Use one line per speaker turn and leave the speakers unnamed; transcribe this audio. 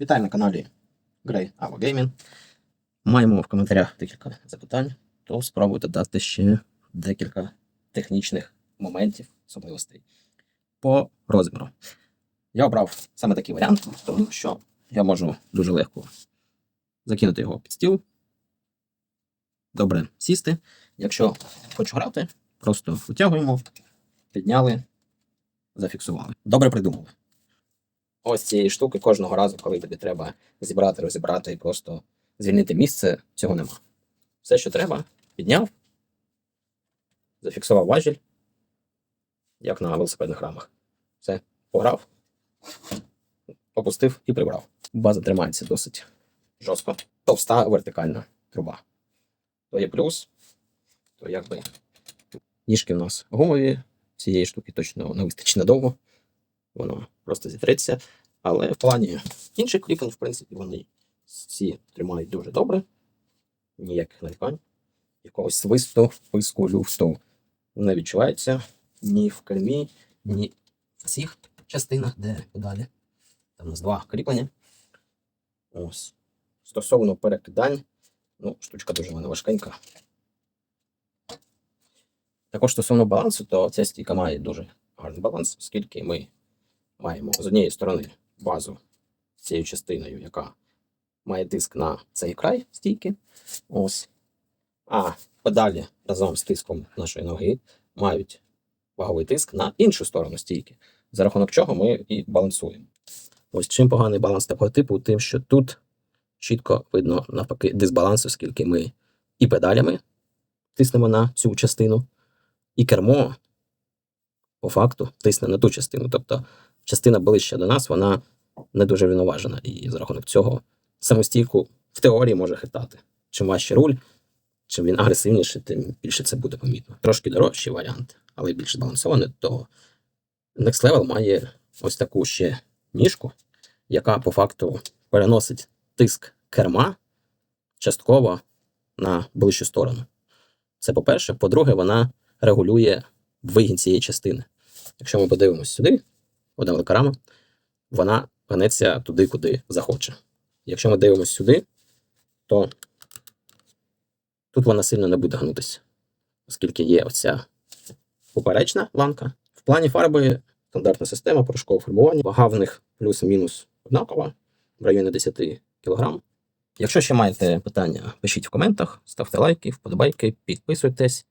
Вітаємо на каналі Grey Ava Gaming. Маємо в коментарях декілька запитань, то спробуйте дати ще декілька технічних моментів, особливостей по розміру. Я обрав саме такий варіант, тому що я можу дуже легко закинути його під стіл, добре сісти. Якщо хочу грати, просто витягуємо, підняли, зафіксували. Добре придумали. Ось цієї штуки кожного разу, коли тобі треба зібрати, розібрати і просто звільнити місце, цього нема. Все, що треба, підняв, зафіксував важіль, як на велосипедних рамах. Все, пограв, опустив і прибрав. База тримається досить жорстко. Товста вертикальна труба. То є плюс, то якби ніжки в нас гумові, цієї штуки точно не вистачить надовго. Воно просто зітреться. Але в плані інших кліпінг, в принципі, вони всі тримають дуже добре. Ніяких нарікань. Якогось свисту, писку, люфту не відчувається ні в кермі, ні в цих частинах, де далі. Там у нас два кріплення. Ось. Стосовно перекидань, ну, штучка дуже в мене важкенька. Також стосовно балансу, то ця стійка має дуже гарний баланс, оскільки ми маємо з однієї сторони базу з цією частиною, яка має тиск на цей край стійки. Ось. А педалі разом з тиском нашої ноги мають ваговий тиск на іншу сторону стійки, за рахунок чого ми і балансуємо. Ось чим поганий баланс такого типу, тим, що тут чітко видно навпаки дисбаланс, оскільки ми і педалями тиснемо на цю частину, і кермо по факту тисне на ту частину. Тобто частина ближча до нас, вона не дуже рівноважена. І за рахунок цього самостійку в теорії може хитати. Чим важче руль, чим він агресивніший, тим більше це буде помітно. Трошки дорожчий варіант, але більш збалансований, то Next Level має ось таку ще ніжку, яка по факту переносить тиск керма частково на ближчу сторону. Це по-перше. По-друге, вона регулює вигін цієї частини. Якщо ми подивимось сюди, одна велика рама, вона гнеться туди, куди захоче. Якщо ми дивимося сюди, то тут вона сильно не буде гнутися, оскільки є оця поперечна ланка. В плані фарби стандартна система порошкового фарбування. Вага в них плюс-мінус однакова в районі 10 кг. Якщо ще маєте питання, пишіть в коментах, ставте лайки, вподобайки, підписуйтесь.